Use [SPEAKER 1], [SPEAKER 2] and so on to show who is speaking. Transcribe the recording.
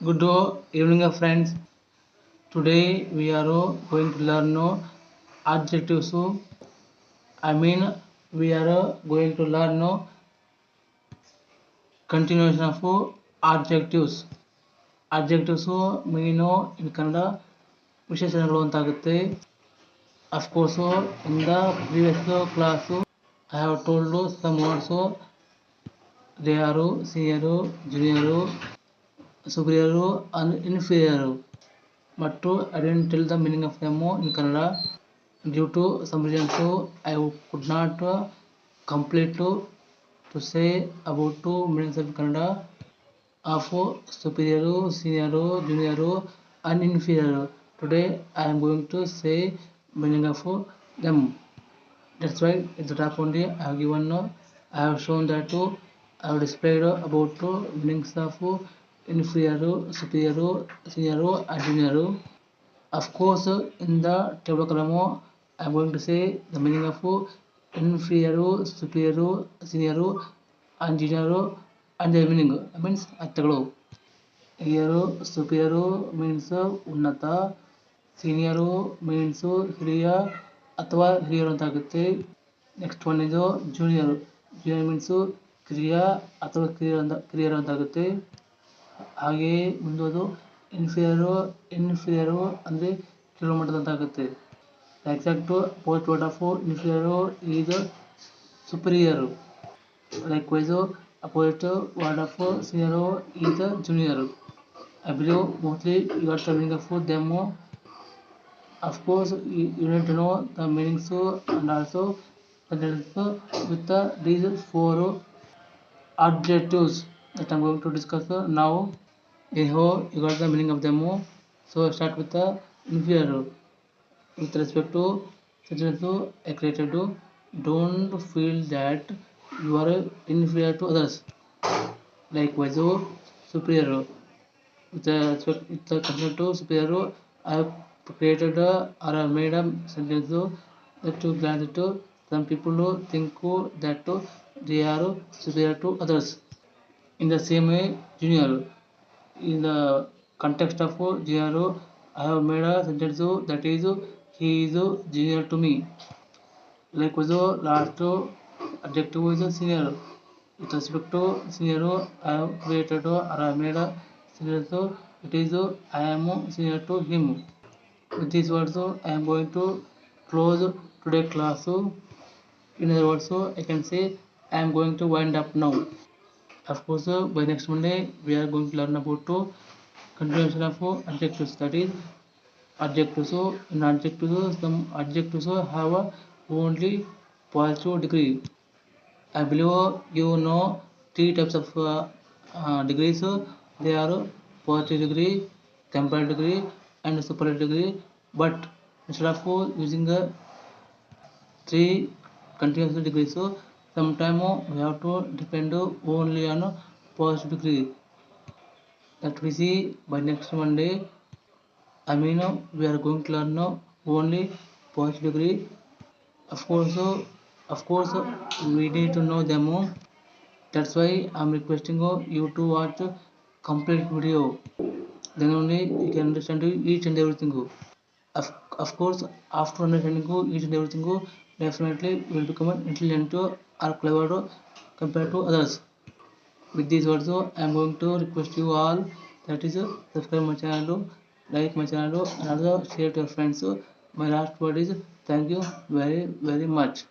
[SPEAKER 1] Good evening, friends. Today we are going to learn adjectives. I mean, we are going to learn continuation of adjectives. Adjectives mean in Kannada ವಿಶೇಷಣಗಳು ಅಂತಾಗುತ್ತೆ of course in the previous class I have told some words they are senior junior superior and inferior but I didn't tell the meaning of them in Kannada due to some reasons I could not complete to, to say about two meanings of Kannada of superior, senior, junior and inferior. Today I am going to say meaning of them. That's why at the top only I have given I have shown that I have displayed about two meanings of inferior, superior, senior and junior. Of course, in the table column, I am going to say the meaning of inferior, superior, senior and junior and their meaning. That means ಅರ್ಥಗಳು ಹಿರಿಯರು superior means ಉನ್ನತ senior means ಹಿರಿಯ ಅಥವಾ ಹಿರಿಯರು ಅಂತ ಆಗುತ್ತೆ next one ಇದು junior junior means ಕಿರಿಯ ಅಥವಾ ಕಿರಿಯರು ಅಂತ ಕಿರಿಯರು ಅಂತ ಆಗುತ್ತೆ ಹಾಗೆಯೇ ಮುಂದುವರೆದು ಇನ್ಫಿಯರ್ ಇನ್ಫಿಯರ್ ಅಂದರೆ ಕಿಲೋಮೀಟರ್ ಮಟ್ಟದಂತೆ ಆಗುತ್ತೆ. Exact post product inferior is superior likewise opposite word of senior is junior I believe mostly you are travelling up for them of course you you know the meanings and also with these four objectives that I'm going to discuss uh, now. Anyhow, you got the meaning of them. So start with the inferior. With respect to sentence I created, don't feel that you are uh, inferior to others. Likewise, superior. With respect with the respect to superior, I have created or I made a sentence that to glance it. Some people who think that they are superior to others. In the same way, junior. In the context of junior, I have made a sentence that is he is junior to me. Likewise, last adjective is senior. With respect to senior, I have created or I have made a sentence it is I am senior to him. With these words, I am going to close today class. In other words, I can say I am going to wind up now. Of course, by next Monday, we are going to learn about continuation of adjectives. That is, adjectives. In adjectives, some adjectives have only positive degree. I believe you know three types of uh, uh, degrees. They are positive degree, comparative degree, and superlative degree. But instead of using the three continuous degrees, sometimes we have to depend only on positive degree. That we see by next Monday. I mean, we are going to learn only post degree. Of course, of course, we need to know them. That's why I'm requesting you to watch complete video. Then only you can understand each and everything. Of, of course, after understanding each and everything, definitely you will become intelligent or clever to compared to others. With these words, I am going to request you all that is subscribe my channel, like my channel, and also share to your friends. so My last word is thank you very very much.